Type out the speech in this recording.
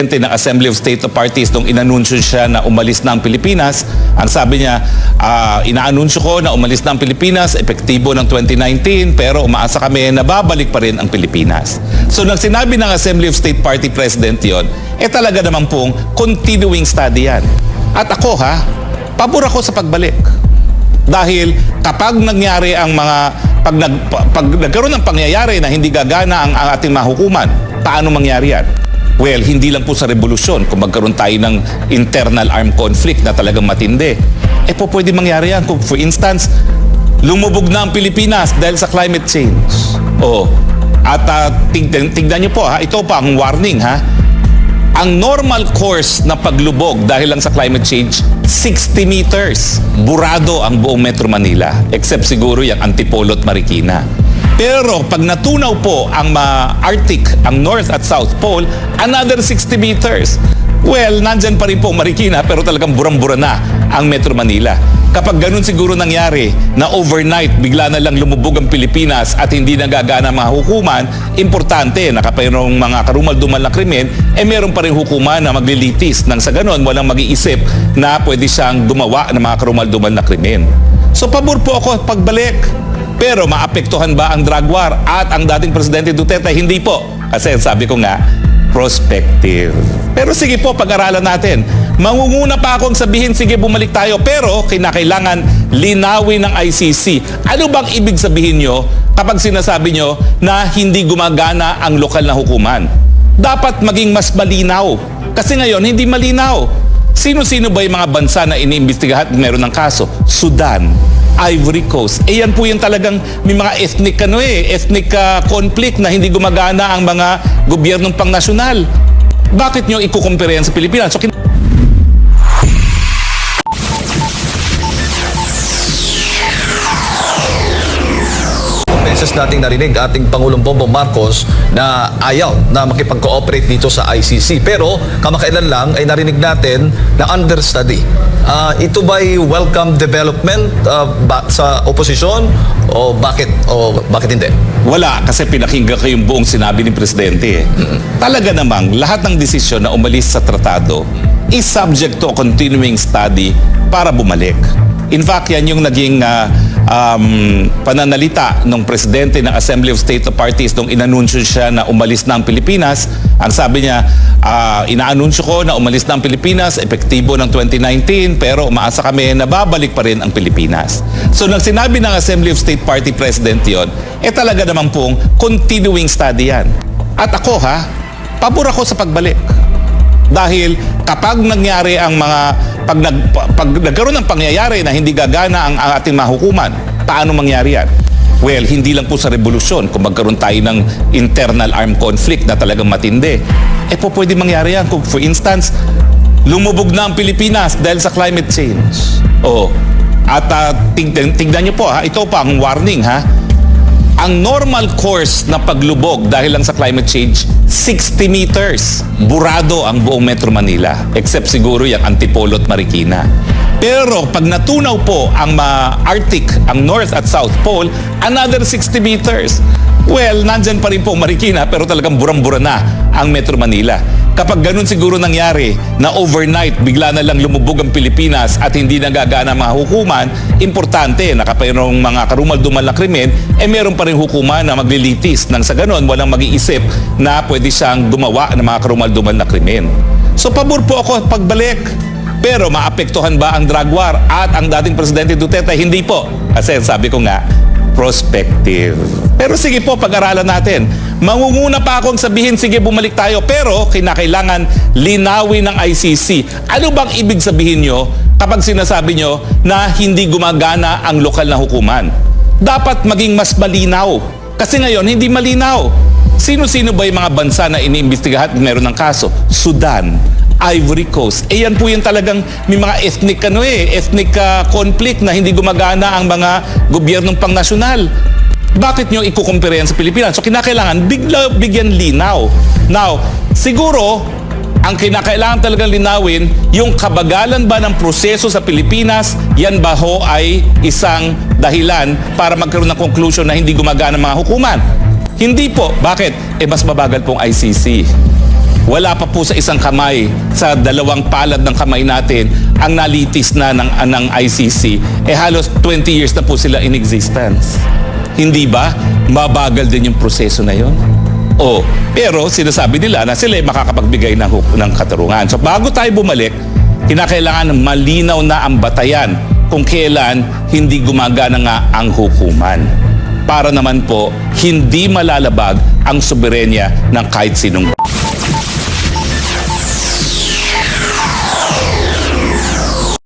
presidente ng Assembly of State of Parties nung inanunsyo siya na umalis na ang Pilipinas. Ang sabi niya, ah, inaanunsyo ko na umalis na ang Pilipinas, epektibo ng 2019, pero umaasa kami na babalik pa rin ang Pilipinas. So nang sinabi ng Assembly of State Party President yon, eh talaga naman pong continuing study yan. At ako ha, pabor ako sa pagbalik. Dahil kapag nangyari ang mga pag, nag, pag nagkaroon ng pangyayari na hindi gagana ang, ang ating mahukuman, paano mangyari yan? Well, hindi lang po sa revolusyon kung magkaroon tayo ng internal armed conflict na talagang matindi. Eh po pwede mangyari yan. Kung for instance, lumubog na ang Pilipinas dahil sa climate change. Oh. At uh, tignan, tignan niyo po ha, ito pa ang warning ha. Ang normal course na paglubog dahil lang sa climate change, 60 meters. Burado ang buong Metro Manila. Except siguro yung Antipolo at Marikina. Pero pag natunaw po ang ma Arctic, ang North at South Pole, another 60 meters. Well, nandyan pa rin po Marikina pero talagang burang-bura na ang Metro Manila. Kapag ganun siguro nangyari na overnight bigla na lang lumubog ang Pilipinas at hindi nagagana mga hukuman, importante na kapayong mga karumal-dumal na krimen, eh meron pa rin hukuman na maglilitis nang sa ganun walang mag-iisip na pwede siyang gumawa ng mga karumal-dumal na krimen. So pabor po ako pagbalik. Pero maapektuhan ba ang drug war at ang dating Presidente Duterte? Hindi po. Kasi sabi ko nga, prospective. Pero sige po, pag-aralan natin. Mangunguna pa akong sabihin, sige bumalik tayo. Pero kinakailangan linawin ng ICC. Ano bang ibig sabihin nyo kapag sinasabi nyo na hindi gumagana ang lokal na hukuman? Dapat maging mas malinaw. Kasi ngayon, hindi malinaw. Sino-sino ba yung mga bansa na iniimbestigahan at meron ng kaso? Sudan, Ivory Coast. Eh yan po yung talagang may mga ethnic ano eh, ethnic ah, conflict na hindi gumagana ang mga gobyernong pangnasyonal. Bakit nyo ikukumpira yan sa Pilipinas? So, beses nating narinig ating Pangulong Bongbong Marcos na ayaw na makipag-cooperate dito sa ICC. Pero kamakailan lang ay narinig natin na understudy. Ah, ito ba'y welcome development ah, ba- sa oposisyon o bakit o bakit hindi? Wala, kasi pinakinggan ko yung buong sinabi ni Presidente. eh. Talaga namang lahat ng desisyon na umalis sa tratado is subject to a continuing study para bumalik. In fact, yan yung naging ah, um, pananalita ng Presidente ng Assembly of State of Parties nung inanunsyo siya na umalis na ang Pilipinas. Ang sabi niya, ah, inaanunsyo ko na umalis na ang Pilipinas, epektibo ng 2019, pero umaasa kami na babalik pa rin ang Pilipinas. So nang sinabi ng Assembly of State Party President yon, eh talaga naman pong continuing study yan. At ako ha, pabor ako sa pagbalik. Dahil kapag nangyari ang mga pag, nag, pag nagkaroon ng pangyayari na hindi gagana ang, ating mahukuman, paano mangyari yan? Well, hindi lang po sa revolusyon kung magkaroon tayo ng internal armed conflict na talagang matindi. Eh po pwede mangyari yan kung for instance, lumubog na ang Pilipinas dahil sa climate change. Oh. At uh, tignan, tignan niyo po ha, ito pa ang warning ha ang normal course na paglubog dahil lang sa climate change, 60 meters. Burado ang buong Metro Manila. Except siguro yung Antipolo at Marikina. Pero pag natunaw po ang ma Arctic, ang North at South Pole, another 60 meters. Well, nandyan pa rin po Marikina pero talagang burang-bura na ang Metro Manila. Kapag ganun siguro nangyari na overnight bigla na lang lumubog ang Pilipinas at hindi nagagana mga hukuman, importante na kapayong mga karumal-dumal na krimen, eh meron pa rin hukuman na maglilitis nang sa ganun walang mag-iisip na pwede siyang gumawa ng mga karumal-dumal na krimen. So pabor po ako pagbalik. Pero maapektuhan ba ang drug war at ang dating Presidente Duterte? Hindi po. Kasi sabi ko nga, prospective. Pero sige po, pag-aralan natin. Mangunguna pa akong sabihin, sige bumalik tayo. Pero kinakailangan linawin ng ICC. Ano bang ibig sabihin nyo kapag sinasabi nyo na hindi gumagana ang lokal na hukuman? Dapat maging mas malinaw. Kasi ngayon, hindi malinaw. Sino-sino ba yung mga bansa na iniimbestigahan at meron ng kaso? Sudan, Ivory Coast. Eh yan po yung talagang may mga ethnic ano eh, ethnic ah, conflict na hindi gumagana ang mga gobyernong pangnasyonal. Bakit nyo ikukumpira yan sa Pilipinas? So kinakailangan bigla, bigyan linaw. Now, siguro, ang kinakailangan talagang linawin, yung kabagalan ba ng proseso sa Pilipinas, yan ba ho ay isang dahilan para magkaroon ng conclusion na hindi gumagana mga hukuman? Hindi po. Bakit? Eh mas mabagal pong ICC. Wala pa po sa isang kamay, sa dalawang palad ng kamay natin, ang nalitis na ng, ng ICC, eh halos 20 years na po sila in existence. Hindi ba? Mabagal din yung proseso na yon. O, pero sinasabi nila na sila ay makakapagbigay ng, ng katarungan. So bago tayo bumalik, kinakailangan malinaw na ang batayan kung kailan hindi gumagana nga ang hukuman. Para naman po, hindi malalabag ang soberenya ng kahit sinong